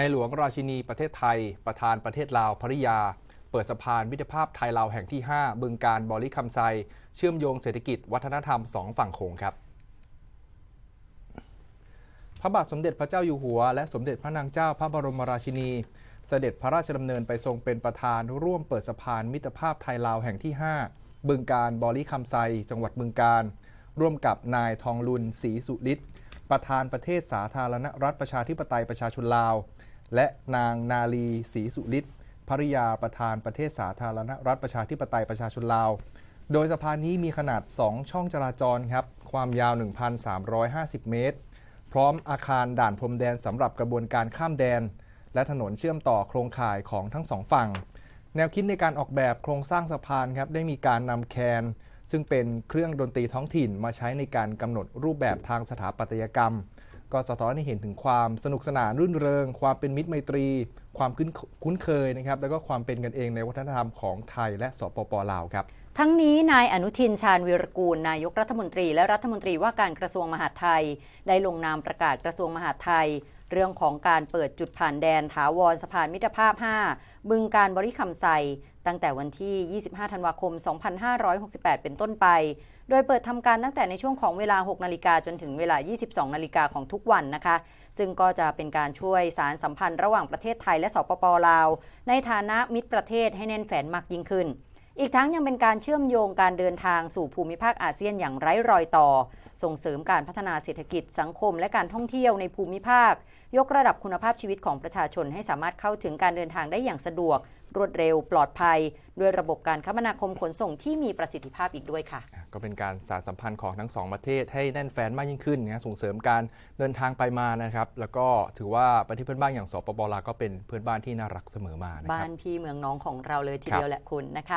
ในหลวงราชินีประเทศไทย ประธานประเทศลาวภริยา เปิดสะพานมิตรภาพไทยลาวแห่งที่ 5 บึงการบริคำไซ เชื่อมโยงเศรษฐกิจวัฒนธรรมสองฝั่งโขงครับ พระบาทสมเด็จพระเจ้าอยู่หัว และสมเด็จพระนางเจ้าพระบรมราชินี เสด็จพระราชดำเนินไปทรงเป็นประธานร่วมเปิดสะพานมิตรภาพไทยลาวแห่งที่ 5 บึงการบริคำไซ จังหวัดบึงการร่วมกับนายทองลุนศรีสุฤทธิ์ประธานประเทศสาธารณรัฐประชาธิปไตยประชาชนลาว และนางนาลีศรีสุฤทธิ์ภริยาประธานประเทศสาธารณรัฐประชาธิปไตยประชาชนลาว โดยสะพานนี้มีขนาด 2 ช่องจราจรครับ ความยาว 1,350 เมตร พร้อมอาคารด่านพรมแดนสำหรับกระบวนการข้ามแดน และถนนเชื่อมต่อโครงข่ายของทั้งสองฝั่ง แนวคิดในการออกแบบโครงสร้างสะพานครับได้มีการนำแคนซึ่งเป็นเครื่องดนตรีท้องถิ่นมาใช้ในการกำหนดรูปแบบทางสถาปัตยกรรม ก็สะท้อนให้เห็นถึงความสนุกสนานรื่นเริง ความเป็นมิตรไมตรี ความคุ้นคุ้นเคยนะครับแล้วก็ความเป็นกันเองในวัฒนธรรมของไทยและสปปลาวครับทั้งนี้นายอนุทินชาญวิรกูล นายกรัฐมนตรีและรัฐมนตรีว่าการกระทรวงมหาดไทย ได้ลงนามประกาศกระทรวงมหาดไทย เรื่องของการเปิดจุดผ่านแดนถาวรสะพานมิตรภาพ 5 บึงการบริคำไซตั้งแต่วันที่ 25 ธันวาคม 2568 เป็นต้นไป โดยเปิดทำการตั้งแต่ในช่วงของเวลา 6 นาฬิกาจนถึงเวลา 22 นาฬิกาของทุกวันนะคะ ซึ่งก็จะเป็นการช่วยสารสัมพันธ์ระหว่างประเทศไทยและสปปลาว ในฐานะมิตรประเทศให้แน่นแฟนมากยิ่งขึ้น อีกทั้งยังเป็นการเชื่อมโยงการเดินทางสู่ภูมิภาคอาเซียนอย่างไร้รอยต่อ ส่งเสริมการพัฒนาเศรษฐกิจสังคมและการท่องเที่ยวในภูมิภาค ยกระดับคุณภาพชีวิตของประชาชนให้สามารถเข้าถึงการเดินทางได้อย่างสะดวก รวดเร็ว ปลอดภัย ด้วยระบบการคมนาคมขนส่งที่มีประสิทธิภาพอีกด้วยค่ะอะก็เป็นการสานสัมพันธ์ของทั้งสองประเทศให้แน่นแฟนมากยิ่งขึ้นนะส่งเสริมการเดินทางไปมานะครับ แล้วก็ถือว่าประเทศเพื่อนบ้านอย่างสปปลาวก็เป็นเพื่อนบ้านที่น่ารักเสมอมานะคบ้ารับนพี่เมืองน้องของเราเลยทีครับเดียวแหละคุณนะคะ